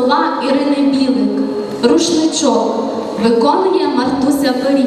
слова Ірини Білик, рушничок виконує Мартуся Пиріг.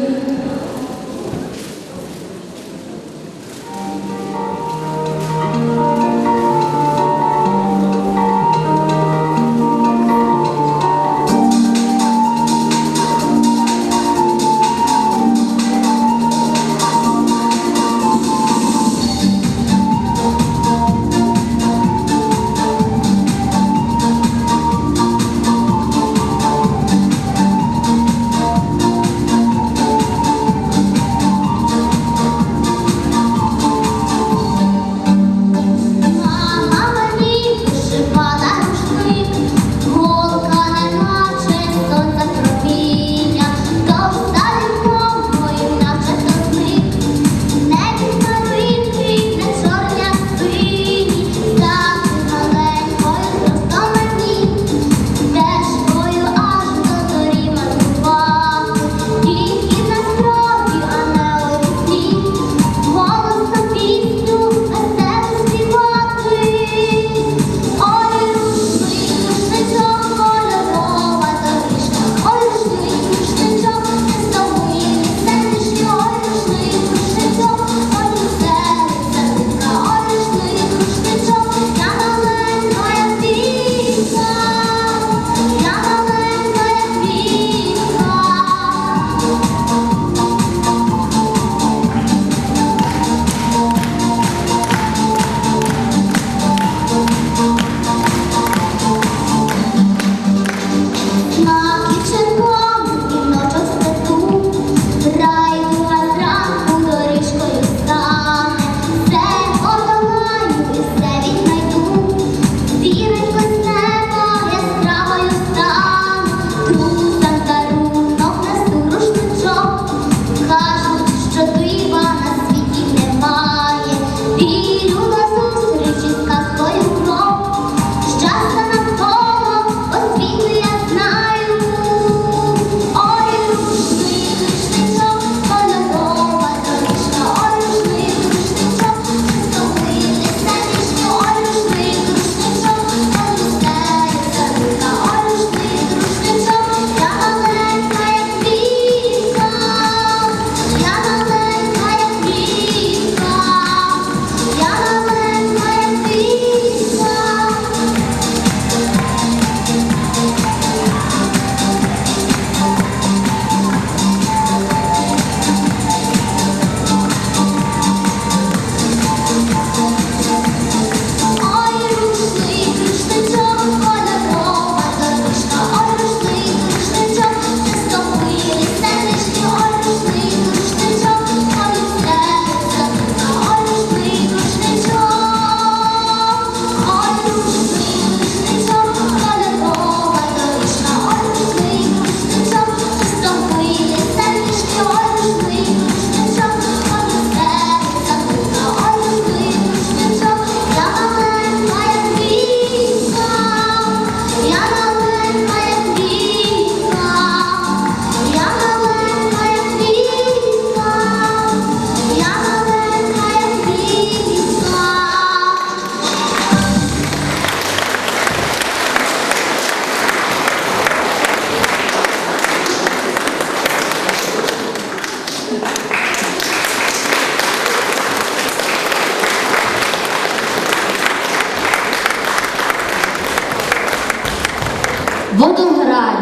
Водограй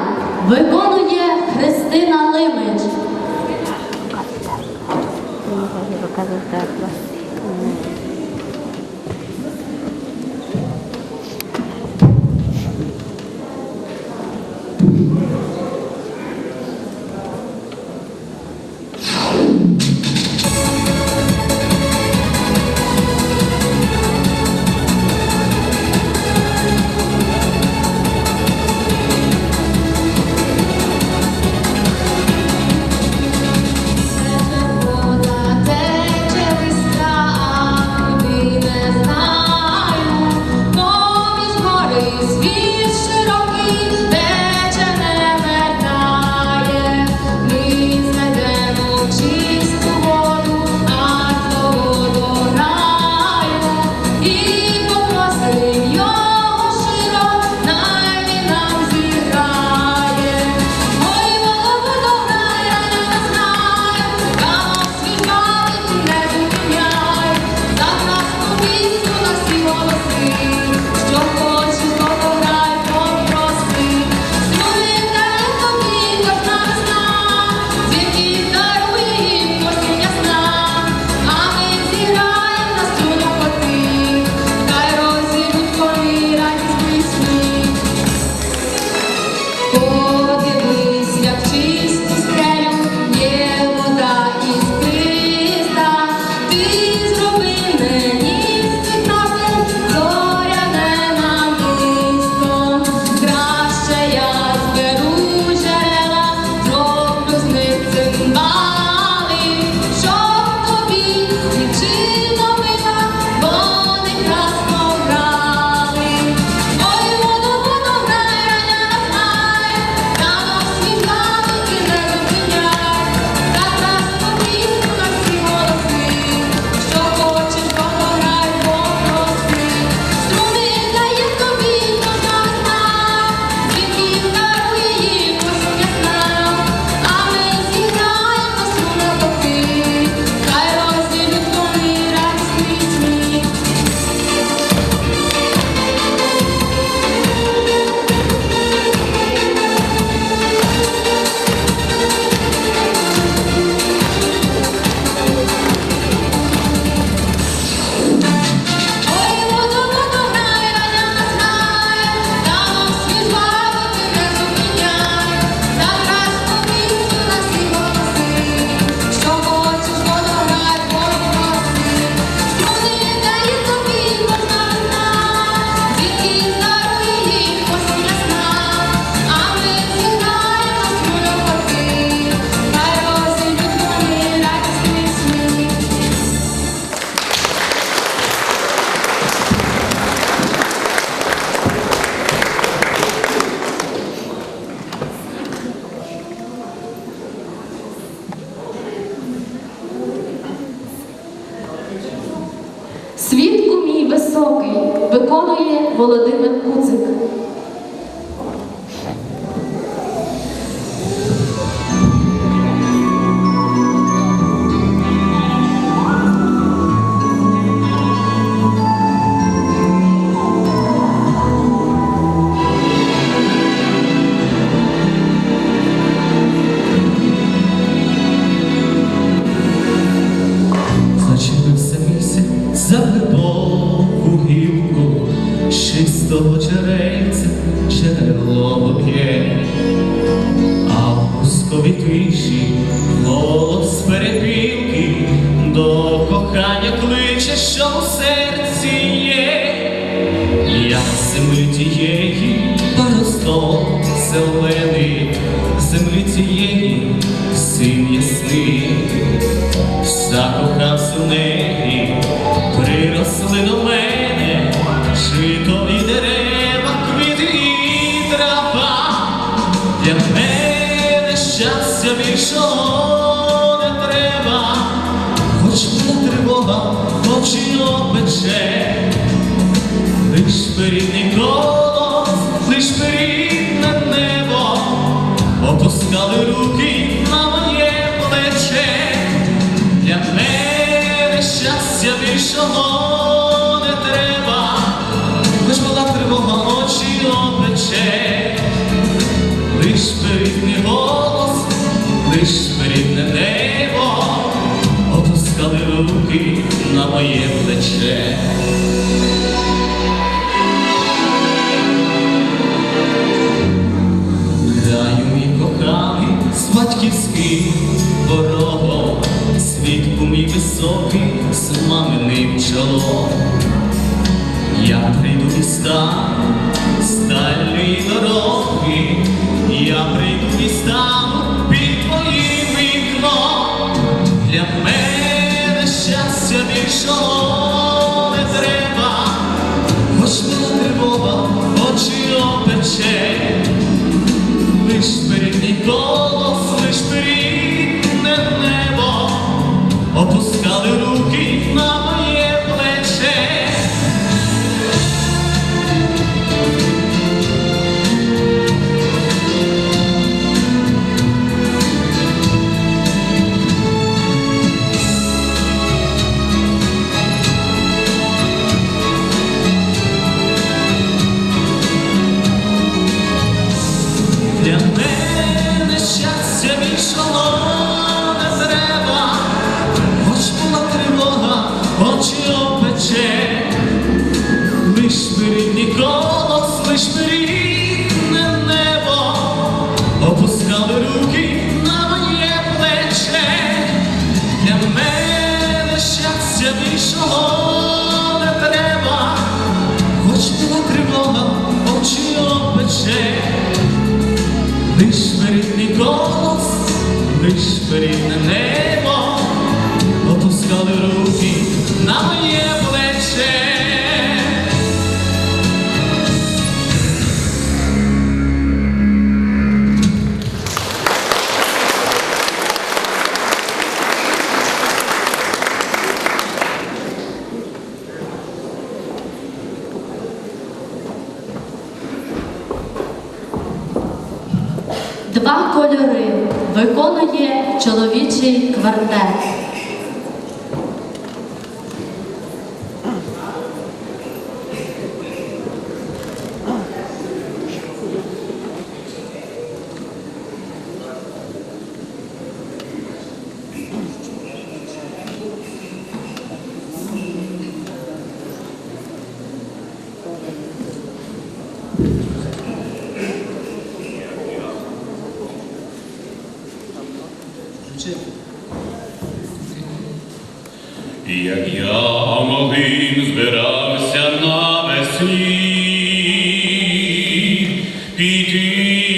виконує Христина Лимич. Свідку мій високий виконує Володимир Куцик. Чистого джерельця джерело б'є, а в пусковій тиші голос перепілки до кохання кличе, що у серці є. Як землі тієї поросток зелений, землі тієї син ясний, закохався в неї, приросли до мене, Лиш перідний голос, лиш перідне небо, опускали руки на моє плече. Для мене щастя більшого не треба, хоч була тривога, очі опече. Лиш перідний голос, лиш перідне небо, опускали руки на моє плече. З маминим чолом. Я прийду і стану з дальньої дороги, я прийду і стану лиш перед небо, опускали руки на моє чоловічий Didi.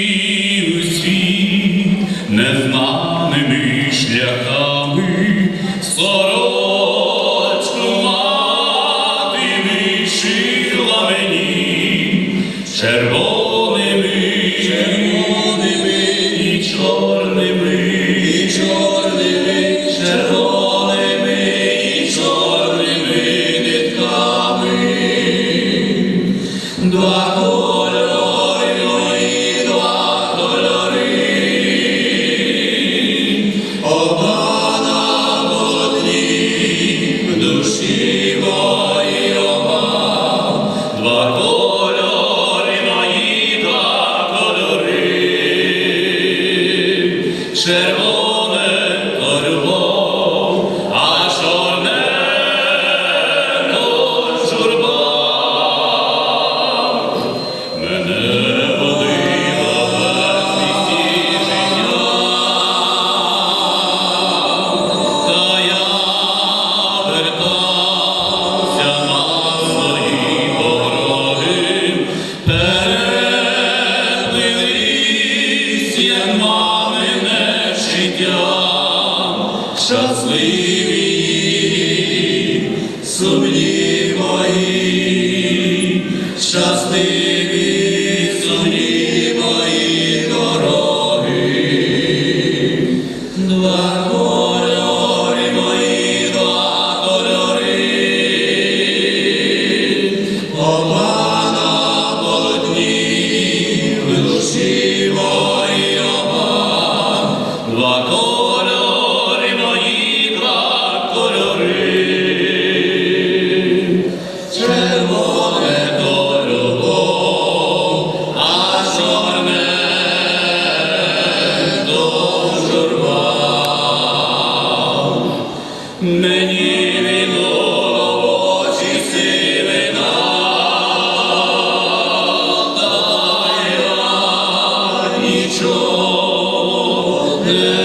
Allah. Hallelujah.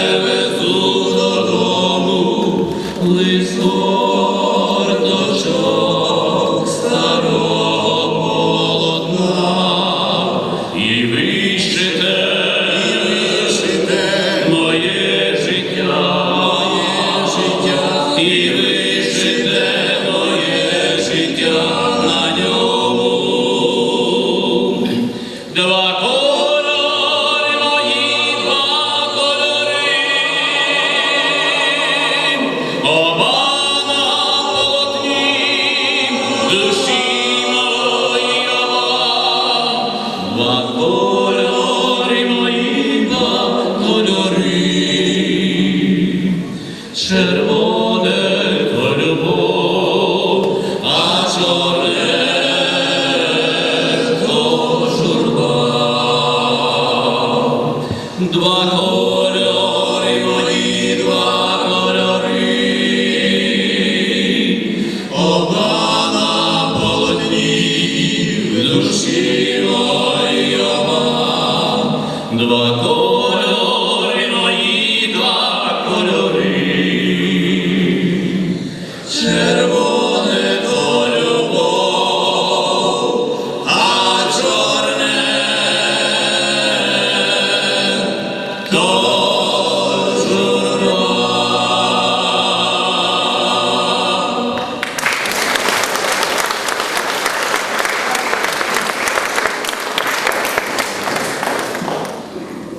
Oh.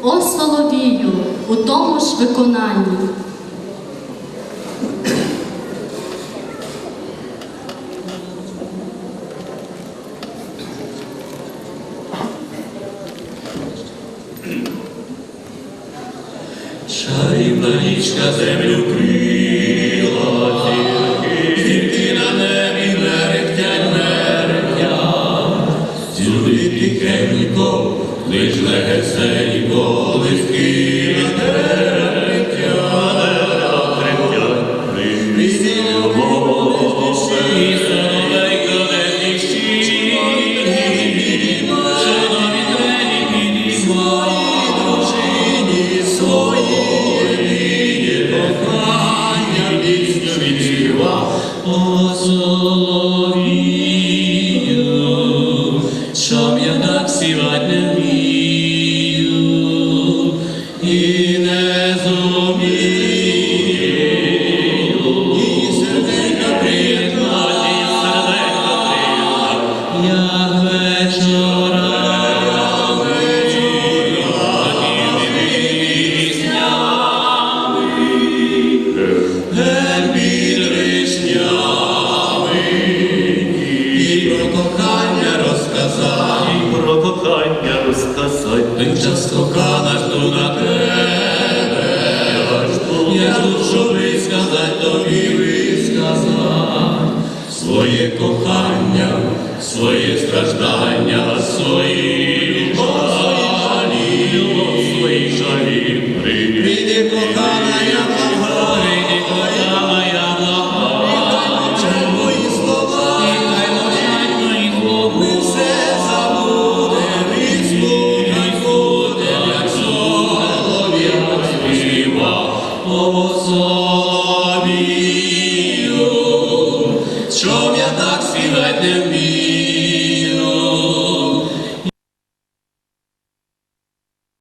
По Соловію у тому ж виконанні. страждання своїх, Господи, своїх жалів прийми.